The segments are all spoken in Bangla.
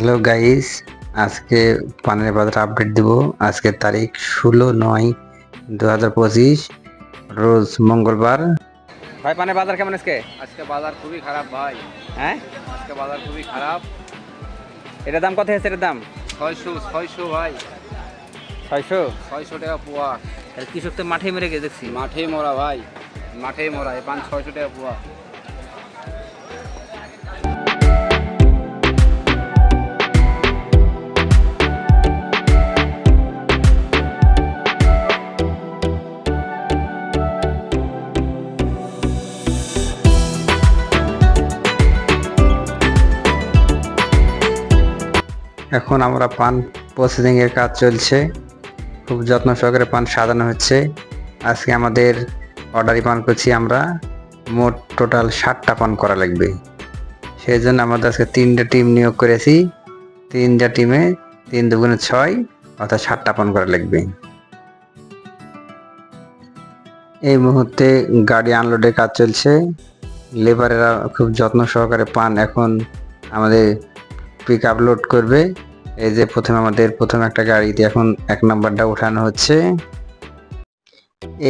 হ্যালো গাইস আজকে পানের বাজার আপডেট দেব। আজকের তারিখ ষোলো নয় দু হাজার পঁচিশ রোজ মঙ্গলবার। ভাই পানের বাজার কেমন আজকে? আজকে বাজার খুবই খারাপ ভাই। হ্যাঁ? আজকে বাজার খুবই খারাপ। এটার দাম কত হয়েছে এটার দাম? ছয়শো ছয়শো ভাই। ছয়শো? ছয়শো টাকা পোয়া। কৃষক তো মাঠে মেরে গিয়ে দেখছি। মাঠেই মরা ভাই। মাঠেই মরা এই পাঁচ ছয়শো টাকা পোয়া। এখন আমরা পান প্রসেসিং এর কাজ চলছে। খুব যত্ন সহকারে পান সাজানো হচ্ছে। আজকে আমাদের অর্ডারই পান করছি আমরা। মোট টোটাল ষাটটা পান করা লাগবে। সেই জন্য আমাদের আজকে তিনটা টিম নিয়োগ করেছি। তিনটা টিমে তিন দুগুণে ছয়, অর্থাৎ ষাটটা পান করা লাগবে। এই মুহূর্তে গাড়ি আনলোডের কাজ চলছে। লেবারেরা খুব যত্ন সহকারে পান। এখন আমাদের পিক আপ লোড করবে। এই যে প্রথমে আমাদের প্রথম একটা গাড়িতে এখন এক নাম্বারটা উঠানো হচ্ছে।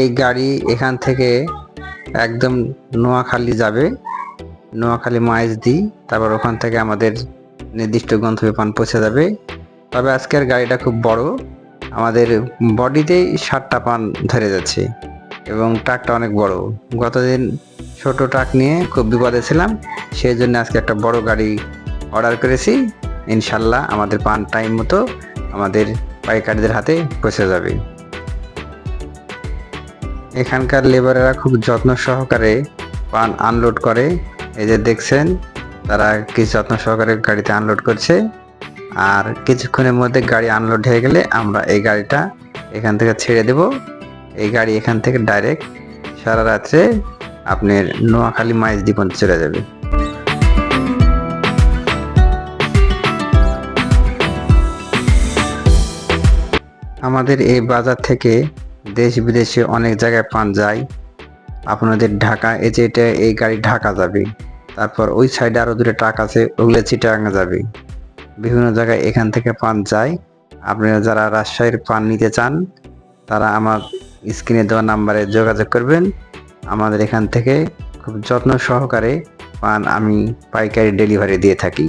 এই গাড়ি এখান থেকে একদম নোয়াখালী যাবে। নোয়াখালী মাইজ দিই তারপর ওখান থেকে আমাদের নির্দিষ্ট গন্তব্যে পান পৌঁছে যাবে। তবে আজকের গাড়িটা খুব বড়। আমাদের বডিতেই ষাটটা পান ধরে যাচ্ছে এবং ট্রাকটা অনেক বড়। গতদিন ছোট ট্রাক নিয়ে খুব বিপদে ছিলাম, সেই জন্য আজকে একটা বড় গাড়ি অর্ডার করেছি, ইনশাল্লাহ আমাদের পান টাইম মতো আমাদের পাইকারিদের হাতে পৌঁছে যাবে। এখানকার লেবারেরা খুব যত্ন সহকারে পান আনলোড করে। এই যে দেখছেন, তারা কি যত্ন সহকারে গাড়িতে আনলোড করছে। আর কিছুক্ষণের মধ্যে গাড়ি আনলোড হয়ে গেলে আমরা এই গাড়িটা এখান থেকে ছেড়ে দেব। এই গাড়ি এখান থেকে ডাইরেক্ট সারা রাত্রে আপনার নোয়াখালী মাইজ দ্বীপন চলে যাবে। আমাদের এই বাজার থেকে দেশ বিদেশে অনেক জায়গায় পান যায়। আপনাদের ঢাকা, এই যে এটা, এই গাড়ি ঢাকা যাবে। তারপর ওই সাইডে আরও দুটো ট্রাক আছে, ওগুলো চিটাগাঙ্গা যাবে। বিভিন্ন জায়গায় এখান থেকে পান যায়। আপনারা যারা রাজশাহীর পান নিতে চান, তারা আমার স্ক্রিনে দেওয়া নাম্বারে যোগাযোগ করবেন। আমাদের এখান থেকে খুব যত্ন সহকারে পান আমি পাইকারি ডেলিভারি দিয়ে থাকি।